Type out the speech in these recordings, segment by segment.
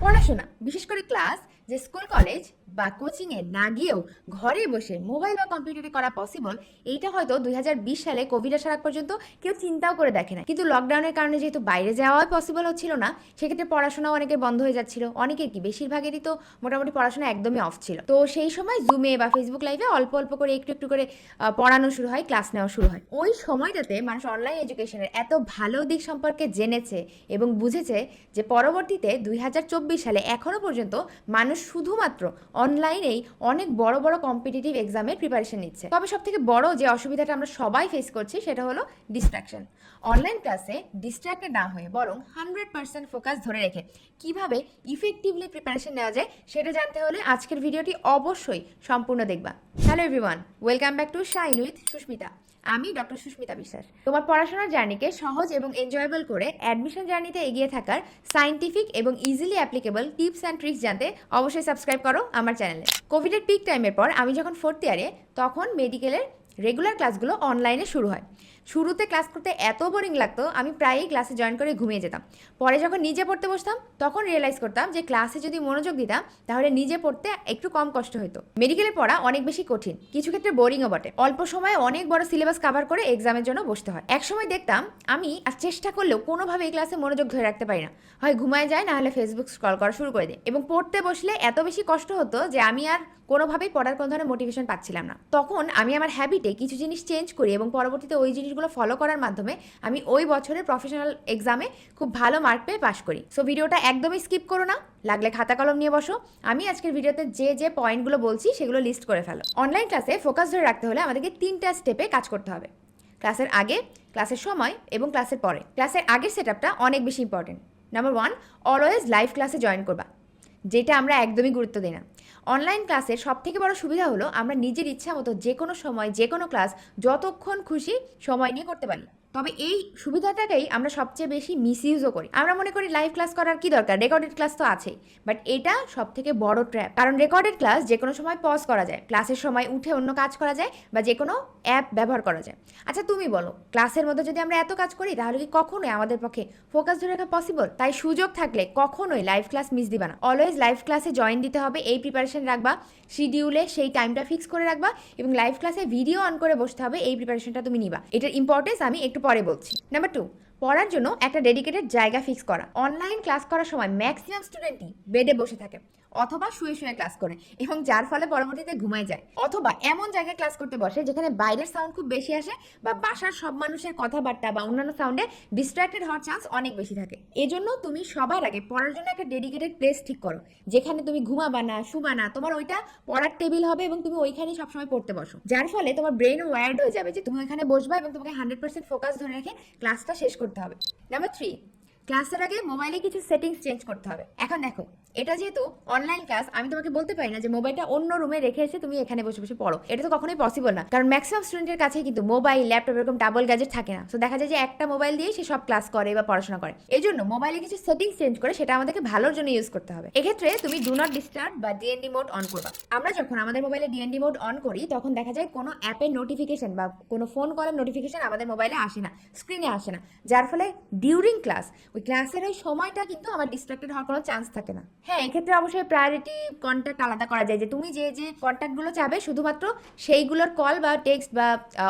পড়াশোনা বিশেষ করে ক্লাস যে স্কুল কলেজ বা কোচিংয়ে না গিয়েও ঘরে বসে মোবাইল বা কম্পিউটারে করা পসিবল এইটা হয়তো দুই হাজার বিশ সালে কোভিড আসার আগ পর্যন্ত কেউ চিন্তাও করে দেখে না। কিন্তু লকডাউনের কারণে যেহেতু বাইরে যাওয়াই পসিবল হচ্ছিল না, সেক্ষেত্রে পড়াশোনাও অনেকের বন্ধ হয়ে যাচ্ছিল। অনেকের কি, বেশিরভাগেরই তো মোটামুটি পড়াশোনা একদমই অফ ছিল। তো সেই সময় জুমে বা ফেসবুক লাইভে অল্প অল্প করে একটু একটু করে পড়ানো শুরু হয় ক্লাস নেওয়া শুরু হয়। ওই সময়টাতে মানুষ অনলাইন এডুকেশনের এত ভালো দিক সম্পর্কে জেনেছে এবং বুঝেছে যে পরবর্তীতে দুই হাজার চব্বিশ সালে এখনও পর্যন্ত মানুষ শুধুমাত্র অনলাইনেই অনেক বড় বড় কম্পিটিটিভ এক্সামের প্রিপারেশন নিচ্ছে। তবে সব থেকে বড় যে অসুবিধাটা আমরা সবাই ফেস করছি সেটা হলো ডিস্ট্রাকশন অনলাইন ক্লাসে ডিস্ট্রাক্টেড না হয়ে বরং হান্ড্রেড পার্সেন্ট ফোকাস ধরে রেখে কীভাবে ইফেক্টিভলি প্রিপারেশন নেওয়া যায় সেটা জানতে হলে আজকের ভিডিওটি অবশ্যই সম্পূর্ণ দেখবা। Hello everyone welcome back to shine with Sushmita. আমি ডক্টর সুস্মিতা বিশ্বাস। তোমার পড়াশোনার জার্নিকে সহজ এবং এনজয়েবল করে অ্যাডমিশন জার্নিতে এগিয়ে থাকার সাইন্টিফিক এবং easily applicable tips and tricks জানতে অবশ্যই সাবস্ক্রাইব করো আমার চ্যানেলে কোভিডের পিক টাইমের পর আমি যখন ফোর্থ ইয়ারে তখন মেডিকেলের রেগুলার ক্লাসগুলো অনলাইনে শুরু হয়। শুরুতে ক্লাস করতে এত বোরিং লাগতো, আমি প্রায়ই ক্লাসে জয়েন করে ঘুমিয়ে যেতাম। পরে যখন নিজে পড়তে বসতাম, তখন রিয়েলাইজ করতাম যে ক্লাসে যদি মনোযোগ দিতাম, তাহলে নিজে পড়তে একটু কম কষ্ট হতো মেডিকেলে পড়া অনেক বেশি কঠিন, কিছু ক্ষেত্রে বোরিংও বটে। অল্প সময়ে অনেক বড় সিলেবাস কভার করে এক্সামের জন্য বসতে হয়। একসময় দেখতাম, আমি আর চেষ্টা করলেও কোনোভাবে এই ক্লাসে মনোযোগ ধরে রাখতে পারি না। হয় ঘুমায় যায়, না হলে ফেসবুক স্ক্রল করা শুরু করে দিই এবং পড়তে বসলে এত বেশি কষ্ট হতো যে আমি আর কোনোভাবেই পড়ার কোনো ধরনের মোটিভেশন পাচ্ছিলাম না। তখন আমি আমার হ্যাবিটে কিছু জিনিস চেঞ্জ করি এবং পরবর্তীতে ওই জিনিসগুলো ফলো করার মাধ্যমে আমি ওই বছরের প্রফেশনাল এক্সামে খুব ভালো মার্ক পেয়ে পাশ করি। সো ভিডিওটা একদমই স্কিপ করো না, লাগলে খাতা কলম নিয়ে বসো। আমি আজকের ভিডিওতে যে যে পয়েন্টগুলো বলছি, সেগুলো লিস্ট করে ফেলো। অনলাইন ক্লাসে ফোকাস ধরে রাখতে হলে আমাদেরকে তিনটা স্টেপে কাজ করতে হবে। ক্লাসের আগে ক্লাসের সময় এবং ক্লাসের পরে। ক্লাসের আগের সেট অনেক বেশি important number one always live ক্লাসে জয়েন করবা। যেটা আমরা একদমই গুরুত্ব দিই না। অনলাইন ক্লাসের সব থেকে বড় সুবিধা হলো আমরা নিজের ইচ্ছা মতো যে কোনো সময় যে কোনো ক্লাস যতক্ষণ খুশি সময় নিয়ে করতে পারি। তবে এই সুবিধাটাকেই আমরা সবচেয়ে বেশি মিসইউজও করি। আমরা মনে করি লাইভ ক্লাস করার কি দরকার? রেকর্ডেড ক্লাস তো আছেই। বাট এটা সব থেকে বড় ট্র্যাপ কারণ রেকর্ডেড ক্লাস যে কোনো সময় পজ করা যায়। ক্লাসের সময় উঠে অন্য কাজ করা যায় বা যে কোনো অ্যাপ ব্যবহার করা যায়। আচ্ছা তুমি বলো ক্লাসের মধ্যে যদি আমরা এত কাজ করি, তাহলে কি কখনোই আমাদের পক্ষে ফোকাস ধরে রাখা পসিবল তাই সুযোগ থাকলে কখনোই লাইভ ক্লাস মিস দিবা না। অলওয়েজ লাইভ ক্লাসে জয়েন দিতে হবে, এই প্রিপারেশন রাখবা শিডিউলে সেই টাইমটা ফিক্স করে রাখবা এবং লাইভ ক্লাসে ভিডিও অন করে বসতে হবে, এই প্রিপারেশনটা তুমি নিবা। এটার ইম্পর্টেন্স আমি একটু পরে বলছি। নাম্বার টু পড়ার জন্য একটা ডেডিকেটেড জায়গা ফিক্স করা। অনলাইন ক্লাস করার সময় ম্যাক্সিমাম স্টুডেন্টই বেডে বসে থাকে অথবা শুয়ে শুয়ে ক্লাস করে এবং যার ফলে পরবর্তীতে ঘুমায় যায়। অথবা এমন জায়গায় ক্লাস করতে বসে যেখানে বাইরের সাউন্ড খুব বেশি আসে বা বাসার সব মানুষের কথাবার্তা বা অন্যান্য সাউন্ডে ডিস্ট্রাক্টেড হওয়ার চান্স অনেক বেশি থাকে। এজন্য তুমি সবার আগে পড়ার জন্য একটা ডেডিকেটেড প্লেস ঠিক করো, যেখানে তুমি ঘুমাবা না, শুবা না, তোমার ওইটা পড়ার টেবিল হবে এবং তুমি ওইখানেই সবসময় পড়তে বসো। যার ফলে তোমার ব্রেন ওয়ার্ড হয়ে যাবে যে তুমি ওইখানে বসবা এবং তোমাকে হান্ড্রেড পার্সেন্ট ফোকাস ধরে রেখে ক্লাসটা শেষ করতে হবে। নাম্বার থ্রি ক্লাসের আগে মোবাইলে কিছু সেটিংস চেঞ্জ করতে হবে। এখন দেখো, এটা যেহেতু অনলাইন ক্লাস, আমি তোমাকে বলতে পারি না যে মোবাইলটা অন্য রুমে রেখে এসে তুমি এখানে বসে বসে পড়ো। এটা তো কখনোই পসিবল না। কারণ ম্যাক্সিমাম স্টুডেন্টের কাছে কিন্তু মোবাইল ল্যাপটপ এরকম ডাবল গ্যাজেট থাকে না। তো দেখা যায় যে একটা মোবাইল দিয়ে সে সব ক্লাস করে বা পড়াশোনা করে। এই জন্য মোবাইলে কিছু সেটিংস চেঞ্জ করে সেটা আমাদেরকে ভালোর জন্য ইউজ করতে হবে। এক্ষেত্রে তুমি ডু নট ডিস্টার্ব বা ডিএনডি মোড অন করবা। আমরা যখন আমাদের মোবাইলে ডিএনডি মোড অন করি, তখন দেখা যায় কোনো অ্যাপের নোটিফিকেশন বা কোনো ফোন কলের নোটিফিকেশন আমাদের মোবাইলে আসে না স্ক্রিনে আসে না। যার ফলে ডিউরিং ক্লাস ক্লাসের ওই সময়টা কিন্তু আমার ডিস্ট্রাক্টেড হওয়ার কোনো চান্স থাকে না। হ্যাঁ এক্ষেত্রে অবশ্যই প্রায়োরিটি কন্ট্যাক্ট আলাদা করা যায় যে তুমি যে যে কন্ট্যাক্টগুলো চাবে শুধুমাত্র সেইগুলোর কল বা টেক্সট বা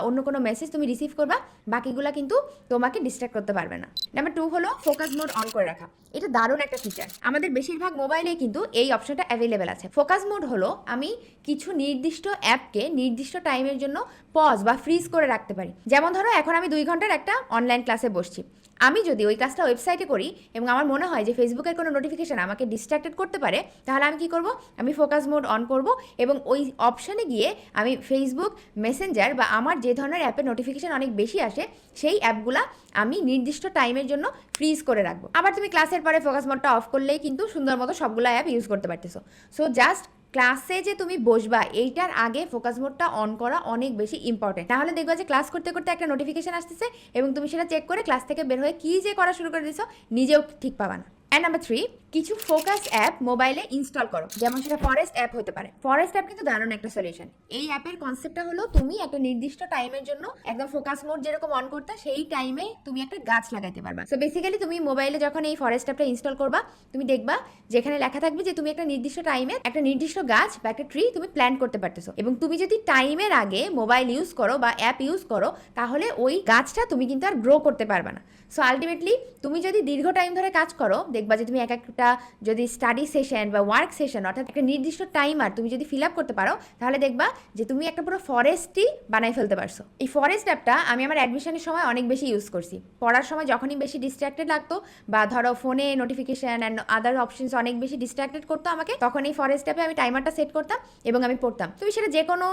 অন্য কোনো মেসেজ তুমি রিসিভ করবা, বাকিগুলো কিন্তু তোমাকে ডিস্ট্রাক্ট করতে পারবে না। নাম্বার টু হলো ফোকাস মোড অন করে রাখা। এটা দারুণ একটা ফিচার আমাদের বেশিরভাগ মোবাইলে কিন্তু এই অপশনটা অ্যাভেলেবেল আছে। ফোকাস মোড হলো আমি কিছু নির্দিষ্ট অ্যাপকে নির্দিষ্ট টাইমের জন্য পজ বা ফ্রিজ করে রাখতে পারি। যেমন ধরো এখন আমি দুই ঘণ্টার একটা অনলাইন ক্লাসে বসছি। আমি যদি ওই ক্লাসটা ওয়েবসাইটে করি এবং আমার মনে হয় যে ফেসবুকের কোনো নোটিফিকেশন আমাকে ডিস্ট্রাক্টেড করতে পারে, তাহলে আমি কি করব? আমি ফোকাস মোড অন করব এবং ওই অপশানে গিয়ে আমি ফেসবুক মেসেঞ্জার বা আমার যে ধরনের অ্যাপের নোটিফিকেশান অনেক বেশি আসে, সেই অ্যাপগুলা আমি নির্দিষ্ট টাইমের জন্য ফ্রিজ করে রাখব। আবার তুমি ক্লাসের পরে ফোকাস মোডটা অফ করলেই কিন্তু সুন্দর মতো সবগুলো অ্যাপ ইউজ করতে পারতেছো। সো জাস্ট ক্লাসে যে তুমি বসবা, এইটার আগে ফোকাস মোডটা অন করা অনেক বেশি ইম্পর্টেন্ট তাহলে দেখবা যে ক্লাস করতে করতে একটা নোটিফিকেশান আসতেছে এবং তুমি সেটা চেক করে ক্লাস থেকে বের হয়ে কী যে করা শুরু করে দিছো, নিজেও ঠিক পাবা না। অ্যান্ড নাম্বার থ্রি কিছু ফোকাস অ্যাপ মোবাইলে ইনস্টল করো। যেমন সেটা ফরেস্ট অ্যাপ হতে পারে। ফরেস্ট অ্যাপ কিন্তু দারুণ একটা সলিউশন এই অ্যাপের কনসেপ্টটা হলো, তুমি একটা নির্দিষ্ট টাইমের জন্য একদম ফোকাস মোড যেরকম অন করতে, সেই টাইমে তুমি একটা গাছ লাগাইতে পারবা। সো বেসিক্যালি তুমি মোবাইলে যখন এই ফরেস্ট অ্যাপটা ইনস্টল করবা, তুমি দেখবা যেখানে লেখা থাকবে যে তুমি একটা নির্দিষ্ট টাইমে একটা নির্দিষ্ট গাছ বা একটা ট্রি তুমি প্ল্যান করতে পারতেছো। এবং তুমি যদি টাইমের আগে মোবাইল ইউজ করো বা অ্যাপ ইউজ করো, তাহলে ওই গাছটা তুমি কিন্তু আর গ্রো করতে পারবে না। সো আলটিমেটলি তুমি যদি দীর্ঘ টাইম ধরে কাজ করো, দেখবা যে তুমি এক একটা যদি স্টাডি সেশন বা ওয়ার্ক সেশন অর্থাৎ একটা নির্দিষ্ট টাইমার তুমি যদি ফিল আপ করতে পারো, তাহলে দেখবা যে তুমি একটা পুরো ফরেস্টই বানাই ফেলতে পারছ। এই ফরেস্ট অ্যাপটা আমি আমার অ্যাডমিশনের সময় অনেক বেশি ইউজ করছি। পড়ার সময় যখনই বেশি ডিস্ট্র্যাক্টেড লাগতো বা ধরো ফোনে নোটিফিকেশন অ্যান্ড আদার অপশনস অনেক বেশি ডিস্ট্র্যাক্টেড করতো আমাকে, তখন এই ফরেস্ট অ্যাপে আমি টাইমারটা সেট করতাম এবং আমি পড়তাম। তুমি সেটা যে কোনো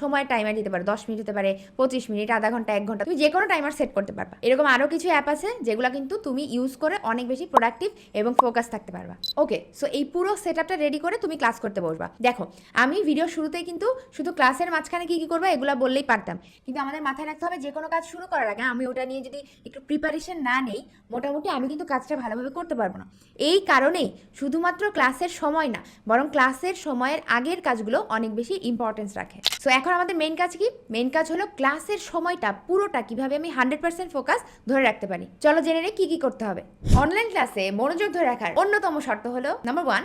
সময় টাইমার দিতে পারো, দশ মিনিট হতে পারে, পঁচিশ মিনিট আধা ঘণ্টা, এক ঘণ্টা, তুমি যে কোনো টাইমার সেট করতে পারবা। এরকম আরও কিছু অ্যাপ আছে, যেগুলো কিন্তু তুমি ইউজ করে অনেক বেশি প্রোডাক্টিভ এবং ফোকাস থাকতে পারবা। ওকে সো এই পুরো সেট রেডি করে তুমি ক্লাস করতে বসবা। দেখো, আমি ভিডিও শুরুতেই কিন্তু শুধু ক্লাসের মাঝখানে কী কী করব এগুলো বললেই পারতাম। কিন্তু আমাদের মাথায় রাখতে হবে যে কোনো কাজ শুরু করার আগে আমি ওটা নিয়ে যদি একটু প্রিপারেশন না নেই, মোটামুটি আমি কিন্তু কাজটা ভালোভাবে করতে পারব না। এই কারণেই শুধুমাত্র ক্লাসের সময় না, বরং ক্লাসের সময়ের আগের কাজগুলো অনেক বেশি ইম্পর্টেন্স রাখে। সো এখন আমাদের মেন কাজ কি? মেন কাজ হলো ক্লাসের সময়টা পুরোটা কীভাবে আমি হান্ড্রেড পার্সেন্ট ফোকাস ধরে রাখতে পারি। চলো জেনে নেই কি কি করতে হবে। অনলাইন ক্লাসে মনোযোগ ধরে রাখার অন্যতম শর্ত হলো নাম্বার ওয়ান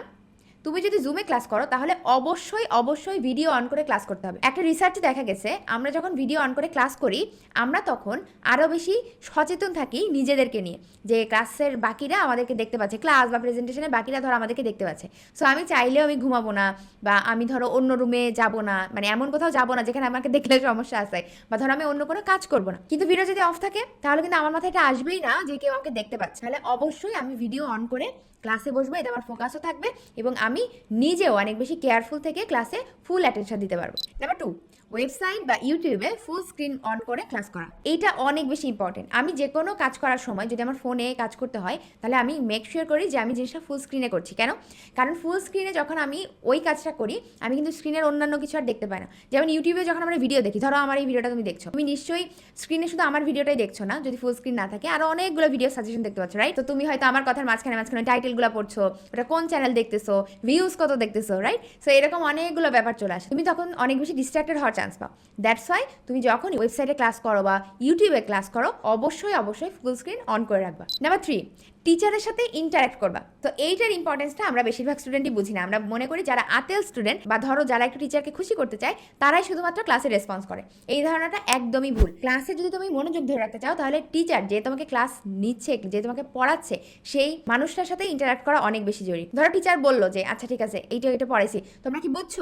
তুমি যদি জুমে ক্লাস করো, তাহলে অবশ্যই অবশ্যই ভিডিও অন করে ক্লাস করতে হবে। একটা রিসার্চে দেখা গেছে, আমরা যখন ভিডিও অন করে ক্লাস করি, আমরা তখন আরও বেশি সচেতন থাকি নিজেদেরকে নিয়ে। যে ক্লাসের বাকিরা আমাদেরকে দেখতে পাচ্ছে ক্লাস বা প্রেজেন্টেশনের বাকিরা ধরো আমাদেরকে দেখতে পাচ্ছে। সো আমি চাইলেও আমি ঘুমাবো না, বা আমি ধরো অন্য রুমে যাব না মানে এমন কোথাও যাব না, যেখানে আমাকে দেখলে সমস্যা আছে, বা ধরো আমি অন্য কোনো কাজ করব না। কিন্তু ভিডিও যদি অফ থাকে, তাহলে কিন্তু আমার মাথায় এটা আসবেই না যে কেউ আমাকে দেখতে পাচ্ছে। তাহলে অবশ্যই আমি ভিডিও অন করে ক্লাসে বসবো, এটা আমার ফোকাসও থাকবে, এবং আমি নিজেও অনেক বেশি কেয়ারফুল থেকে ক্লাসে ফুল অ্যাটেনশন দিতে পারব। নাম্বার টু ওয়েবসাইট বা ইউটিউবে ফুল স্ক্রিন অন করে ক্লাস করা। এইটা অনেক বেশি ইম্পর্টেন্ট আমি যে কোনো কাজ করার সময় যদি আমার ফোনে কাজ করতে হয়, তাহলে আমি মেক শিওর করি যে আমি জিনিসটা ফুল স্ক্রিনে করছি। কেন? কারণ ফুল স্ক্রিনে যখন আমি ওই কাজটা করি, আমি কিন্তু স্ক্রিনের অন্যান্য কিছু আর দেখতে পাই না। যেমন ইউটিউবে যখন আমরা ভিডিও দেখি, ধরো আমার এই ভিডিওটা তুমি দেখছ। তুমি নিশ্চয়ই স্ক্রিনে শুধু আমার ভিডিওটাই দেখছ না, যদি ফুল স্ক্রিন না থাকে, আরও অনেকগুলো ভিডিও সাজেশন দেখতে পাচ্ছ রাইট তো তুমি হয়তো আমার কথার মাঝখানে মাঝখানে টাইটেলগুলো পড়ছো, ওটা কোন চ্যানেল দেখতেছো ভিউজ কত দেখতেছো রাইট সো এরকম অনেকগুলো ব্যাপার চলে আসে। তুমি তখন অনেক বেশি ডিস্ট্রাক্টেড হওয়ার চান্স পাও। দ্যাটস ওয়াই তুমি যখন ওয়েবসাইটে ক্লাস করো বা ইউটিউবে ক্লাস করো, অবশ্যই অবশ্যই ফুল স্ক্রিন অন করে রাখবা। নাম্বার থ্রি টিচারের সাথে ইন্টারাক্ট করবা। তো এইটার ইম্পর্টেন্সটা আমরা বেশিরভাগ স্টুডেন্টই বুঝি না। আমরা মনে করি যারা আতেল স্টুডেন্ট বা ধরো যারা একটু টিচারকে খুশি করতে চায়, তারাই শুধুমাত্র ক্লাসে রেসপন্স করে। এই ধারণাটা একদমই ভুল। ক্লাসে যদি তুমি মনোযোগ ধরে রাখতে চাও, তাহলে টিচার যে তোমাকে ক্লাস নিচ্ছে, যে তোমাকে পড়াচ্ছে, সেই মানুষটার সাথে ইন্টারাক্ট করা অনেক বেশি জরুরি। ধরো টিচার বলল যে আচ্ছা ঠিক আছে, এইটা, এটা পড়াইছি। তোমরা কি বুঝছ?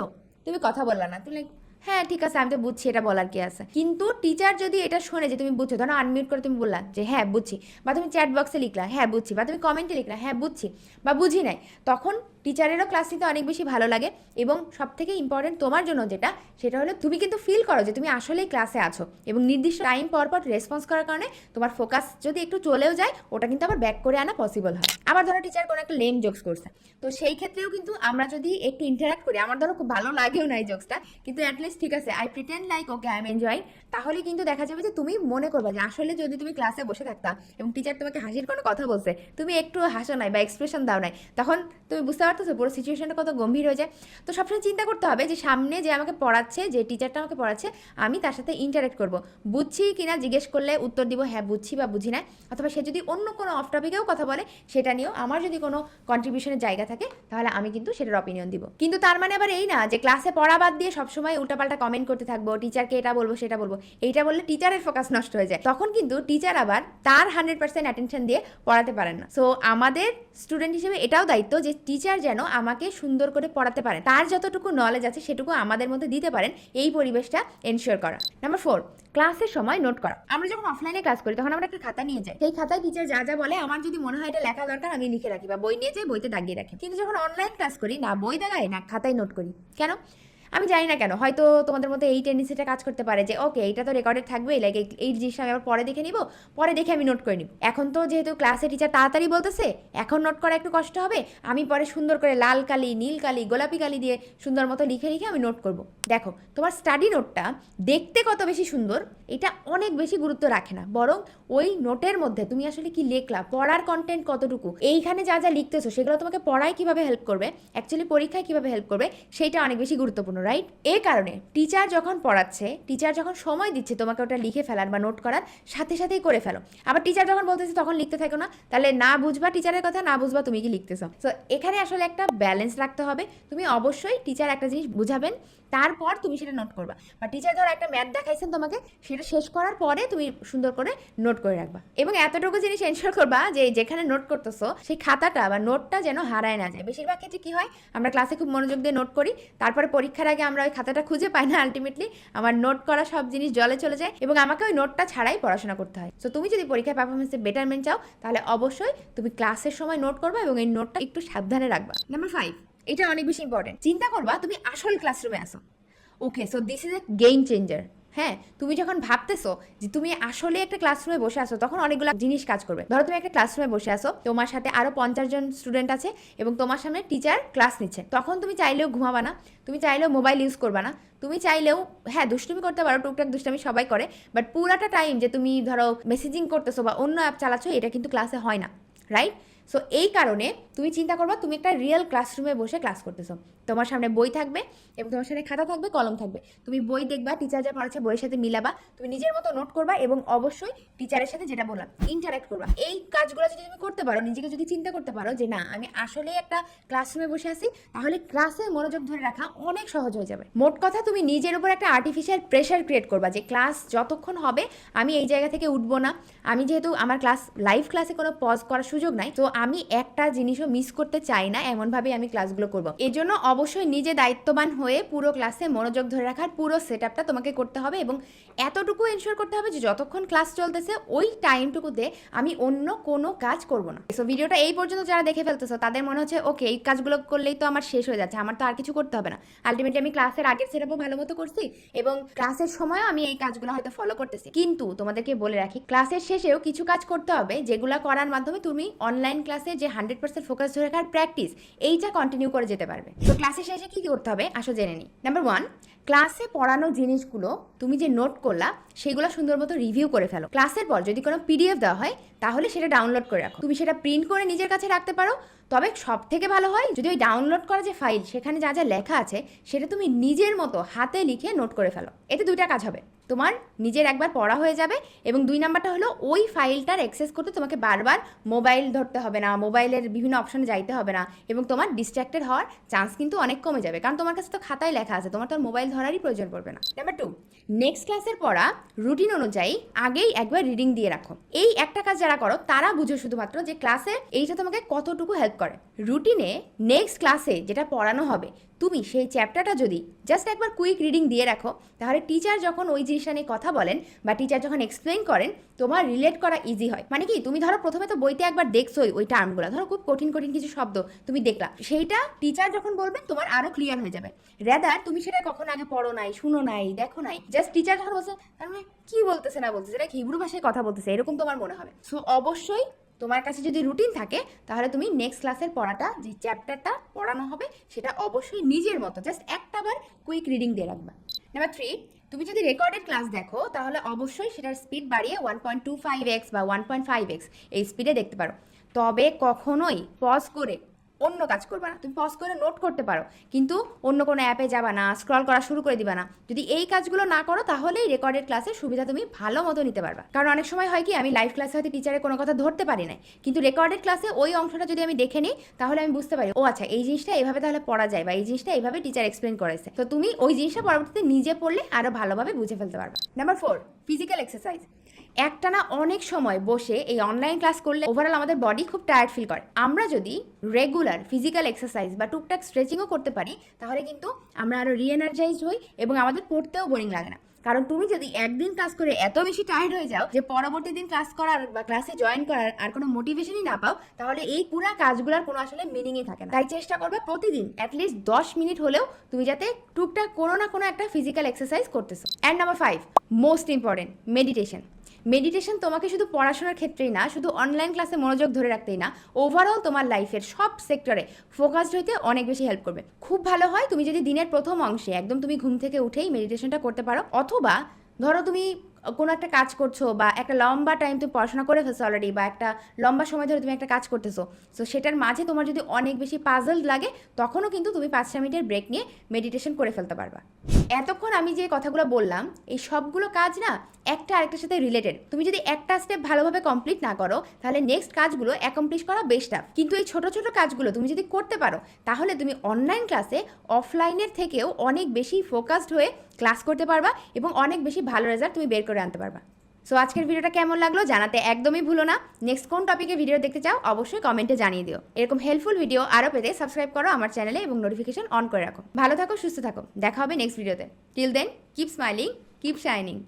তুমি কথা বললা না। তুমি হ্যাঁ ঠিক আছে, আমি তো বুঝছি, এটা বলার কি আছে। কিন্তু টিচার যদি এটা শোনে যে তুমি বুঝছ, ধরো আনমিউট করে তুমি বললা যে হ্যাঁ বুঝছি। বা তুমি চ্যাট বক্সে লিখলা হ্যাঁ বুঝছি। বা তুমি কমেন্টে লিখলা হ্যাঁ বুঝছি। বা বুঝি নাই, তখন টিচারেরও ক্লাস নিতে অনেক বেশি ভালো লাগে এবং সব থেকে ইম্পর্টেন্ট তোমার জন্য যেটা, সেটা হলো তুমি কিন্তু ফিল করো যে তুমি আসলেই ক্লাসে আছো এবং নির্দিষ্ট টাইম পর পর রেসপন্স করার কারণে তোমার ফোকাস যদি একটু চলেও যায়, ওটা কিন্তু আবার ব্যাক করে আনা পসিবল হয়। আবার ধরো টিচার কোনো একটা লেম জোকস করছে। তো সেই ক্ষেত্রেও কিন্তু আমরা যদি একটু ইন্টারাক্ট করি, আমার ধরো খুব ভালো লাগেও না এই জোকসটা কিন্তু অ্যাটলিস্ট ঠিক আছে I pretend like okay I am enjoying তাহলে কিন্তু দেখা যাবে যে তুমি মনে করবে যে আসলে যদি তুমি ক্লাসে বসে থাকতা এবং টিচার তোমাকে হাসির কোনো কথা বলছে, তুমি একটু হাসো নাই বা এক্সপ্রেশন দাও নাই, তখন তুমি বুঝতে পারতেছো পুরো সিচুয়েশনটা কত গম্ভীর হয়ে যায়। তো সবসময় চিন্তা করতে হবে যে সামনে যে আমাকে পড়াচ্ছে, যে টিচারটা আমাকে পড়াচ্ছে, আমি তার সাথে ইন্টারেক্ট করব। বুঝছি কিনা জিজ্ঞেস করলে উত্তর দিব হ্যাঁ বুঝছি বা বুঝি না। অথবা সে যদি অন্য কোনো অফ টপিকেও কথা বলে, সেটা নিয়েও আমার যদি কোনো কন্ট্রিবিউশনের জায়গা থাকে, তাহলে আমি কিন্তু সেটার অপিনিয়ন দিব। কিন্তু তার মানে আবার এই না যে ক্লাসে পড়া বাদ দিয়ে সবসময় উল্টাপাল্টা কমেন্ট করতে থাকব টিচারকে এটা বলব, সেটা বলব। এইটা বললে টিচারের ফোকাস নষ্ট হয়ে যায়। তখন কিন্তু টিচার আবার তার হান্ড্রেড পার্সেন্ট অ্যাটেনশন দিয়ে পড়াতে পারেন না। সো আমাদের স্টুডেন্ট হিসেবে এটাও দায়িত্ব যে টিচার যেন আমাকে সুন্দর করে পড়াতে পারেন তার যতটুকু নলেজ আছে, সেটুকু আমাদের মধ্যে দিতে পারেন। এই পরিবেশটা এনশিওর করা। নাম্বার ফোর ক্লাসের সময় নোট করা। আমরা যখন অফলাইনে ক্লাস করি, তখন আমরা একটা খাতা নিয়ে যাই। সেই খাতায় টিচার যা যা বলে, আমার যদি মনে হয় এটা লেখা দরকার, আমি লিখে রাখি বা বই নিয়ে যাই, বইতে দাগিয়ে রাখি। কিন্তু যখন অনলাইন ক্লাস করি, না, বই দাগাই না, খাতায় নোট করি। কেন? আমি জানি না কেন, হয়তো তোমাদের মধ্যে এই টেন্ডেন্সিটা কাজ করতে পারে যে ওকে এটা তো রেকর্ডেড থাকবেই লাইক এই জিনিসটা আমি আবার পরে দেখে নিব, পরে দেখে আমি নোট করে নিব। এখন তো যেহেতু ক্লাসে টিচার তাড়াতাড়ি বলতেছে, এখন নোট করা একটু কষ্ট হবে, আমি পরে সুন্দর করে লাল কালি, নীল কালি, গোলাপি কালি দিয়ে সুন্দর মতো লিখে লিখে আমি নোট করব। দেখো, তোমার স্টাডি নোটটা দেখতে কত বেশি সুন্দর, এটা অনেক বেশি গুরুত্ব রাখে না। বরং ওই নোটের মধ্যে তুমি আসলে কি লেখলা, পড়ার কন্টেন্ট কতটুকু, এইখানে যা যা লিখতেছো, সেগুলো তোমাকে পড়ায় কীভাবে হেল্প করবে অ্যাকচুয়ালি পরীক্ষায় কীভাবে হেল্প করবে সেটা অনেক বেশি গুরুত্বপূর্ণ রাইট এ কারণে টিচার যখন পড়াচ্ছে টিচার যখন সময় দিচ্ছে, তোমাকে ওটা লিখে ফেলার বা নোট করার, সাথে সাথেই করে ফেলো। আবার টিচার যখন বলতেছে, তখন লিখতে থাকো না। তাহলে না বুঝবা টিচারের কথা, না বুঝবা তুমি কি লিখতেছো। তো এখানে আসলে একটা ব্যালেন্স রাখতে হবে। তুমি অবশ্যই টিচার একটা জিনিস বুঝাবেন তারপর তুমি সেটা নোট করবা। বা টিচার ধর একটা ম্যাথ দেখাইছেন তোমাকে, সেটা শেষ করার পরে তুমি সুন্দর করে নোট করে রাখবা। এবং এতটুকু জিনিস এনশোর করবা যে যেখানে নোট করতেছো, সেই খাতাটা বা নোটটা যেন হারায় না যায়। বেশিরভাগ ক্ষেত্রে কি হয়, আমরা ক্লাসে খুব মনোযোগ দিয়ে নোট করি, তারপরে পরীক্ষার আগে আমরা ওই খাতাটা খুঁজে পাই না আলটিমেটলি আমার নোট করা সব জিনিস জলে চলে যায় এবং আমাকে ওই নোটটা ছাড়াই পড়াশোনা করতে হয়। সো তুমি যদি পরীক্ষায় পারফরমেন্সে বেটারমেন্ট চাও, তাহলে অবশ্যই তুমি ক্লাসের সময় নোট করবা এবং এই নোটটা একটু সাবধানে রাখবা। নাম্বার ফাইভ এটা অনেক বেশি ইম্পর্টেন্ট চিন্তা করবা, তুমি আসল ক্লাসরুমে আসো okay so this is a game changer হ্যাঁ তুমি যখন ভাবতেছো যে তুমি আসলে একটা ক্লাসরুমে বসে আসো তখন অনেকগুলো জিনিস কাজ করবে। ধরো তুমি একটা ক্লাসরুমে বসে আসো তোমার সাথে আরও পঞ্চাশ জন স্টুডেন্ট আছে এবং তোমার সামনে টিচার ক্লাস নিচ্ছে। তখন তুমি চাইলেও ঘুমাবা না, তুমি চাইলেও মোবাইল ইউজ করবা না। তুমি চাইলেও হ্যাঁ দুষ্টুমি করতে পারো, টুকটাক দুষ্টামি সবাই করে বাট পুরাটা টাইম যে তুমি ধরো মেসেজিং করতেছো বা অন্য অ্যাপ চালাচ্ছ, এটা কিন্তু ক্লাসে হয় না রাইট সো এই কারণে তুমি চিন্তা করবা তুমি একটা রিয়েল ক্লাসরুমে বসে ক্লাস করতেছো। তোমার সামনে বই থাকবে এবং তোমার সামনে খাতা থাকবে, কলম থাকবে। তুমি বই দেখবা টিচার যা পড়াচ্ছে বইয়ের সাথে মিলাবা। তুমি নিজের মতো নোট করবা এবং অবশ্যই টিচারের সাথে যেটা বললাম ইন্টারাক্ট করবা। এই কাজগুলো যদি তুমি করতে পারো, নিজেকে যদি চিন্তা করতে পারো যে না, আমি আসলে একটা ক্লাসরুমে বসে আছি, তাহলে ক্লাসে মনোযোগ ধরে রাখা অনেক সহজ হয়ে যাবে। মোট কথা, তুমি নিজের উপর একটা আর্টিফিশিয়াল প্রেশার ক্রিয়েট করবা যে ক্লাস যতক্ষণ হবে, আমি এই জায়গা থেকে উঠবো না। আমি যেহেতু আমার ক্লাস লাইভ ক্লাসে কোনো পজ করার সুযোগ নাই, তো আমি একটা জিনিসও মিস করতে চাই না, এমনভাবেই আমি ক্লাসগুলো করব। এই জন্য অবশ্যই নিজে দায়িত্ববান হয়ে পুরো ক্লাসে মনোযোগ ধরে রাখার পুরো সেট আপটা তোমাকে করতে হবে এবং এতটুকু এনশোর করতে হবে যে যতক্ষণ ক্লাস চলতেছে, ওই টাইমটুকুতে আমি অন্য কোনো কাজ করব না। সো ভিডিওটা এই পর্যন্ত যারা দেখে ফেলতেছো, তাদের মনে হচ্ছে ওকে এই কাজগুলো করলেই তো আমার শেষ হয়ে যাচ্ছে, আমার তো আর কিছু করতে হবে না। আলটিমেটলি আমি ক্লাসের আগের সেটআপও ভালো মতো করছি এবং ক্লাসের সময়ও আমি এই কাজগুলো হয়তো ফলো করতেছি। কিন্তু তোমাদেরকে বলে রাখি ক্লাসের শেষেও কিছু কাজ করতে হবে, যেগুলো করার মাধ্যমে তুমি অনলাইন ক্লাসে যে হান্ড্রেড পার্সেন্ট ফোকাস ধরে রাখার প্র্যাকটিস এইটা কন্টিনিউ করে যেতে পারবে। তো ক্লাসের শেষে কি করতে হবে? আসো জেনে নিই। নাম্বার ওয়ান ক্লাসে পড়ানো জিনিসগুলো তুমি যে নোট করলা, সেগুলো সুন্দর মতো রিভিউ করে ফেলো। ক্লাসের পর যদি কোনো পিডিএফ দেওয়া হয়, তাহলে সেটা ডাউনলোড করে রাখো। তুমি সেটা প্রিন্ট করে নিজের কাছে রাখতে পারো, তবে সব থেকে ভালো হয় যদি ওই ডাউনলোড করা যে ফাইল সেখানে যা যা লেখা আছে, সেটা তুমি নিজের মতো হাতে লিখে নোট করে ফেলো। এতে দুইটা কাজ হবে। তোমার নিজের একবার পড়া হয়ে যাবে এবং দুই নাম্বারটা হলো ওই ফাইলটার অ্যাক্সেস করতে তোমাকে বারবার মোবাইল ধরতে হবে না মোবাইলের বিভিন্ন অপশনে যাইতে হবে না এবং তোমার ডিস্ট্র্যাক্টেড হওয়ার চান্স কিন্তু অনেক কমে যাবে। কারণ তোমার কাছে তো খাতায় লেখা আছে, তোমার তো মোবাইল ধরারই প্রয়োজন পড়বে না। নাম্বার টু নেক্সট ক্লাসের পড়া রুটিন অনুযায়ী আগেই একবার রিডিং দিয়ে রাখো। এই একটা কাজ যারা করো, তারা বুঝো শুধুমাত্র যে ক্লাসে এইটা তোমাকে কতটুকু হেল্প করে। রুটিনে নেক্সট ক্লাসে যেটা পড়ানো হবে তুমি সেই চ্যাপ্টারটা যদি জাস্ট একবার কুইক রিডিং দিয়ে রাখো, তাহলে টিচার যখন ওই জিনিসটা নিয়ে কথা বলেন বা টিচার যখন এক্সপ্লেন করেন, তোমার রিলেট করা ইজি হয়। মানে কি, তুমি ধরো প্রথমে তো বইতে একবার দেখছোই ওই টার্মগুলো, ধরো খুব কঠিন কঠিন কিছু শব্দ তুমি দেখলা, সেইটা টিচার যখন বলবেন তোমার আরও ক্লিয়ার হয়ে যাবে। রেদার তুমি সেটা কখন আগে পড়ো নাই, শুনো নাই, দেখো নাই জাস্ট টিচার যখন বলছে, তার মানে কি বলতেছে না বলতেছে, এটা হিব্রু ভাষায় কথা বলতেছে, এরকম তোমার মনে হবে। সো অবশ্যই তোমার কাছে যদি রুটিন থাকে, তাহলে তুমি নেক্সট ক্লাসের পড়াটা, যে চ্যাপ্টারটা পড়ানো হবে, সেটা অবশ্যই নিজের মতো জাস্ট একটা বার কুইক রিডিং দিয়ে রাখবে। নাম্বার থ্রি তুমি যদি রেকর্ডেড ক্লাস দেখো, তাহলে অবশ্যই সেটার স্পিড বাড়িয়ে one point two five x বা ওয়ান পয়েন্ট ফাইভ এক্স এই স্পিডে দেখতে পারো। তবে কখনোই পজ করে অন্য কাজ করবা না, তুমি পজ করে নোট করতে পারো। কিন্তু অন্য কোনো অ্যাপে যাবা না স্ক্রল করা শুরু করে দিবা না। যদি এই কাজগুলো না করো, তাহলেই রেকর্ডেড ক্লাসের সুবিধা তুমি ভালো মতো নিতে পারবা। কারণ অনেক সময় হয় কি, আমি লাইভ ক্লাসে হয়তো টিচারের কোনো কথা ধরতে পারি না কিন্তু রেকর্ডেড ক্লাসে ওই অংশটা যদি আমি দেখে নিই, তাহলে আমি বুঝতে পারি, ও আচ্ছা এই জিনিসটা এভাবে তাহলে পড়া যায় বা এই জিনিসটা এইভাবে টিচার এক্সপ্লেন করেছে। তো তুমি ওই জিনিসটা পরবর্তীতে নিজে পড়লে আরও ভালোভাবে বুঝে ফেলতে পারবা। নাম্বার ফোর ফিজিক্যাল এক্সারসাইজ একটানা অনেক সময় বসে এই অনলাইন ক্লাস করলে ওভারঅল আমাদের বডি খুব টায়ার্ড ফিল করে। আমরা যদি রেগুলার ফিজিক্যাল এক্সারসাইজ বা টুকটাক স্ট্রেচিংও করতে পারি, তাহলে কিন্তু আমরা আরও রিএনার্জাইজড হই এবং আমাদের পড়তেও বোরিং লাগে না। কারণ তুমি যদি একদিন ক্লাস করে এত বেশি টায়ার্ড হয়ে যাও যে পরবর্তী দিন ক্লাস করার বা ক্লাসে জয়েন করার আর কোনো মোটিভেশনই না পাও, তাহলে এই পুরো কাজগুলোর কোনো আসলে মিনিংই থাকে না। তাই চেষ্টা করবে প্রতিদিন অ্যাটলিস্ট দশ মিনিট হলেও তুমি যাতে টুকটাক কোনো না কোনো একটা ফিজিক্যাল এক্সারসাইজ করতেছো। And number five most important meditation meditation তোমাকে শুধু পড়াশোনার ক্ষেত্রেই না, শুধু অনলাইন ক্লাসে মনোযোগ ধরে রাখতেই না ওভারঅল তোমার লাইফের সব সেক্টরে ফোকাসড হইতে অনেক বেশি হেল্প করবে। খুব ভালো হয় তুমি যদি দিনের প্রথম অংশে একদম তুমি ঘুম থেকে উঠেই মেডিটেশনটা করতে পারো, অথবা ধরো তুমি কোনো একটা কাজ করছ বা একটা লম্বা টাইম তুমি পড়াশোনা করে ফেলছো অলরেডি বা একটা লম্বা সময় ধরে তুমি একটা কাজ করতেছো সো সেটার মাঝে তোমার যদি অনেক বেশি পাজল লাগে, তখনও কিন্তু তুমি পাঁচটা মিনিটের ব্রেক নিয়ে মেডিটেশন করে ফেলতে পারবা। এতক্ষণ আমি যে কথাগুলো বললাম, এই সবগুলো কাজ না একটা আরেকটার সাথে রিলেটেড তুমি যদি একটা স্টেপ ভালোভাবে কমপ্লিট না করো, তাহলে নেক্সট কাজগুলো অ্যাকমপ্লিশ করা বেস্ট টাফ কিন্তু এই ছোট ছোট কাজগুলো তুমি যদি করতে পারো, তাহলে তুমি অনলাইন ক্লাসে অফলাইনের থেকেও অনেক বেশি ফোকাসড হয়ে ক্লাস করতে পারবা এবং অনেক বেশি ভালো রেজাল্ট তুমি বের করে আনতে পারবা। সো আজকের ভিডিওটা কেমন লাগল জানাতে একদমই ভুলো না। নেক্সট কোন টপিকে ভিডিও দেখতে চাও অবশ্যই কমেন্টে জানিয়ে দিও। এরকম হেল্পফুল ভিডিও আরও পেতে সাবস্ক্রাইব করো আমার চ্যানেলে এবং নোটিফিকেশন অন করে রাখো। ভালো থাকো, সুস্থ থাকো। দেখা হবে নেক্সট ভিডিওতে till then keep smiling keep shining